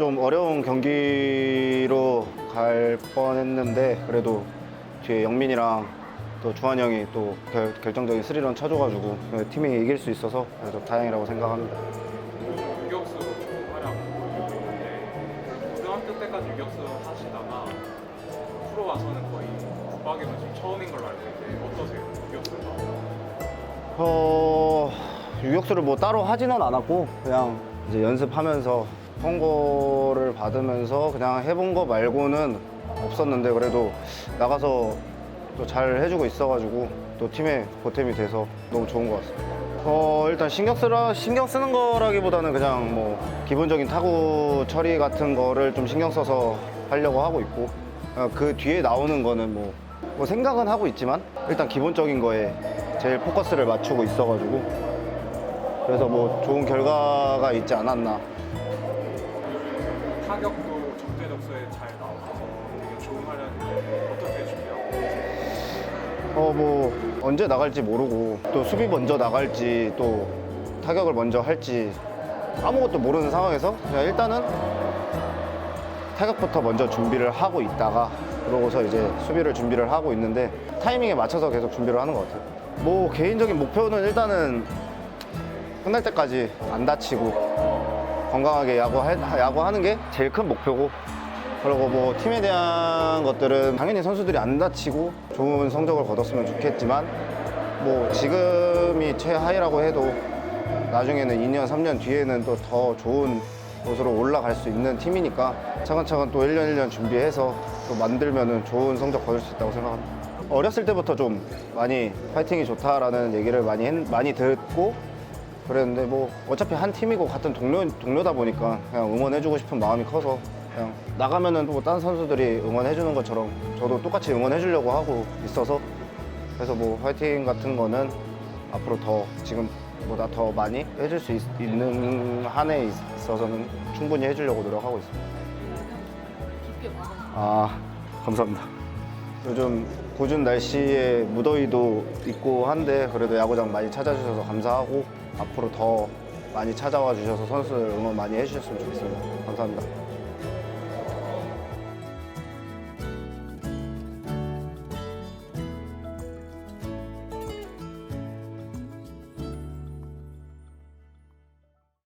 좀 어려운 경기로 갈 뻔했는데 그래도 뒤에 영민이랑 또 주한 형이 또 결, 결정적인 스리런 쳐줘가지고 팀이 이길 수 있어서 그래도 다행이라고 생각합니다. 유격수로 좋은 활약 있는데 고등학교 때까지 유격수 하시다가 프로 와서는 거의 국박이면 지금 처음인 걸로 알고 있는데 어떠세요? 유격수가? 어, 유격수를 뭐 따로 하지는 않았고 그냥 이제 연습하면서 선거를 받으면서 그냥 해본 거 말고는 없었는데 그래도 나가서 또 잘 해주고 있어가지고 또 팀에 보탬이 돼서 너무 좋은 것 같습니다. 어 일단 신경 쓰라 신경 쓰는 거라기보다는 그냥 뭐 기본적인 타구 처리 같은 거를 좀 신경 써서 하려고 하고 있고 어, 그 뒤에 나오는 거는 뭐, 뭐 생각은 하고 있지만 일단 기본적인 거에 제일 포커스를 맞추고 있어가지고 그래서 뭐 좋은 결과가 있지 않았나 타격도 적재적소에 잘 나와서 되게 좋은 활약인데 어떻게 준비하고? 어 뭐 언제 나갈지 모르고 또 수비 먼저 나갈지 또 타격을 먼저 할지 아무것도 모르는 상황에서 그냥 일단은 타격부터 먼저 준비를 하고 있다가 그러고서 이제 수비를 준비를 하고 있는데 타이밍에 맞춰서 계속 준비를 하는 것 같아요. 뭐 개인적인 목표는 일단은 끝날 때까지 안 다치고 건강하게 야구 야구하는 게 제일 큰 목표고 그리고 뭐 팀에 대한 것들은 당연히 선수들이 안 다치고 좋은 성적을 거뒀으면 좋겠지만 뭐 지금이 최하위라고 해도 나중에는 2년, 3년 뒤에는 또 더 좋은 곳으로 올라갈 수 있는 팀이니까 차근차근 또 1년, 1년 준비해서 또 만들면은 좋은 성적 거둘 수 있다고 생각합니다. 어렸을 때부터 좀 많이 파이팅이 좋다라는 얘기를 많이 했- 많이 듣고 그랬는데 뭐 어차피 한 팀이고 같은 동료 동료다 보니까 그냥 응원해주고 싶은 마음이 커서 그냥 나가면은 또 다른 선수들이 응원해주는 것처럼 저도 똑같이 응원해주려고 하고 있어서 그래서 뭐 화이팅 같은 거는 앞으로 더 지금보다 더 많이 해줄 수 있, 는 한에 있어서는 충분히 해주려고 노력하고 있습니다. 아 감사합니다. 요즘 궂은 날씨에 무더위도 있고 한데 그래도 야구장 많이 찾아주셔서 감사하고 앞으로 더 많이 찾아와 주셔서 선수들 응원 많이 해주셨으면 좋겠습니다. 감사합니다.